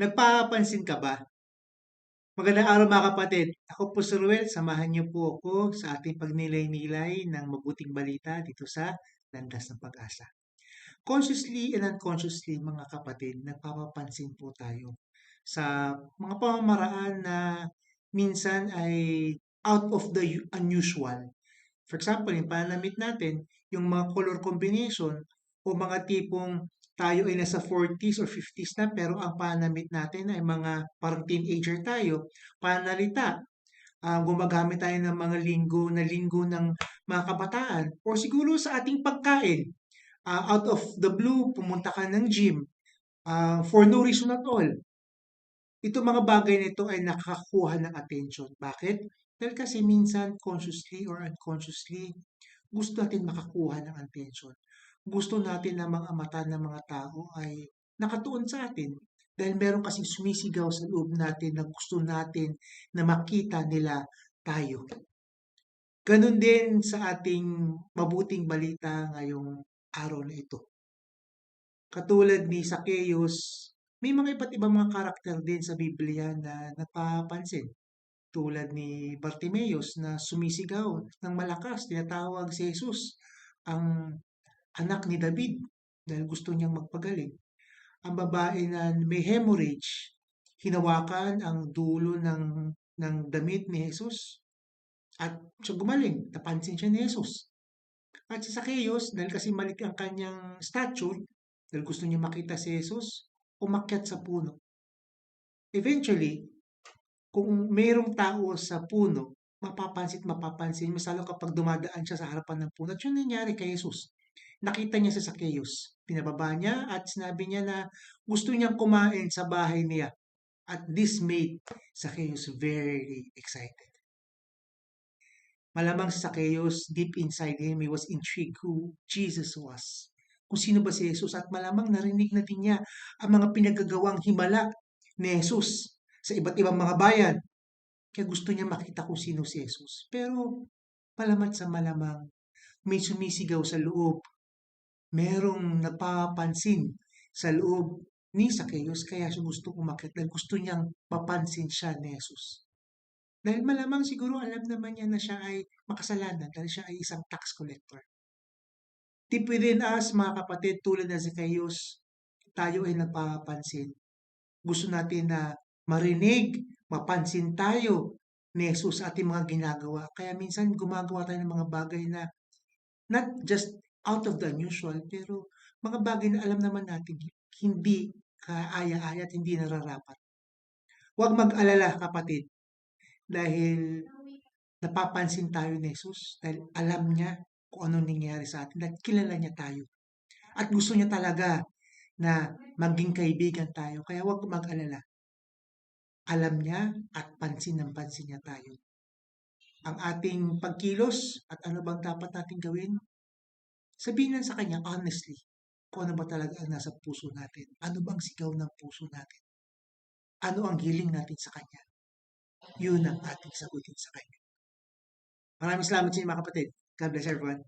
Nagpapansin ka ba? Magandang araw mga kapatid. Ako po si Ruel. Samahan niyo po ako sa ating pagnilay-nilay ng mabuting balita dito sa Landas ng Pag-asa. Consciously and unconsciously mga kapatid, nagpapapansin po tayo sa mga pamamaraan na minsan ay out of the unusual. For example, yung pananamit natin, yung mga color combination o mga tipong tayo ay nasa 40s or 50s na pero ang pananamit natin ay mga parang teenager tayo, pananalita, ah, gumagamit tayo ng mga linggo na linggo ng mga kabataan or siguro sa ating pagkain. Ah, out of the blue, pumunta ka ng gym ah, for no reason at all. Ito mga bagay nito ay nakakakuha ng attention. Bakit? Dahil kasi minsan consciously or unconsciously gusto natin makakuha ng attention. Gusto natin na mga mata ng mga tao ay nakatuon sa atin. Dahil meron kasing sumisigaw sa loob natin na gusto natin na makita nila tayo. Ganon din sa ating mabuting balita ngayong araw na ito. Katulad ni Zacchaeus, may mga iba't ibang mga karakter din sa Biblia na napapansin. Tulad ni Bartimeus na sumisigaw ng malakas, tinatawag si Jesus ang anak ni David dahil gusto niyang magpagaling. Ang babae na may hemorrhage, hinawakan ang dulo ng, ng damit ni Jesus at siya gumaling, napansin siya ni Jesus. At si Zacchaeus, dahil kasi malik ang kanyang stature, dahil gusto niya makita si Jesus, umakyat sa puno. Eventually, kung mayroong tao sa puno, mapapansin mapapansin, mas lalo kapag dumadaan siya sa harapan ng puno. At yun nangyari kay Jesus. Nakita niya si Zacchaeus. Pinababa niya at sinabi niya na gusto niyang kumain sa bahay niya. At this made Zacchaeus very excited. Malamang si Zacchaeus, deep inside him, he was intrigued who Jesus was. Kung sino ba si Jesus at malamang narinig na din niya ang mga pinagagawang himala ni Jesus sa iba't ibang mga bayan. Kaya gusto niya makita kung sino si Jesus. Pero malamat sa malamang, may sumisigaw sa loob. Merong napapansin sa loob ni Zacchaeus kaya siya gusto umakit dahil gusto niyang mapansin siya ni Jesus. Dahil malamang siguro alam naman niya na siya ay makasalanan dahil siya ay isang tax collector. Deep within us, mga kapatid, tulad na Zacchaeus, tayo ay nagpapansin. Gusto natin na marinig, mapansin tayo ni Jesus sa ating mga ginagawa. Kaya minsan gumagawa tayo ng mga bagay na not just out of the unusual, pero mga bagay na alam naman natin hindi kaaya-aya at hindi nararapat. Huwag mag-alala kapatid dahil napapansin tayo ni Jesus dahil alam niya kung ano nangyayari sa atin dahil kilala niya tayo. At gusto niya talaga na maging kaibigan tayo. Kaya huwag mag-alala. Alam niya at pansin ng pansin niya tayo. Ang ating pagkilos at ano bang dapat natin gawin, sabihin lang sa kanya honestly kung ano ba talaga ang nasa puso natin. Ano bang sigaw ng puso natin? Ano ang hiling natin sa kanya? Yun ang ating sagutin sa kanya. Maraming salamat sa inyo mga kapatid. God bless everyone.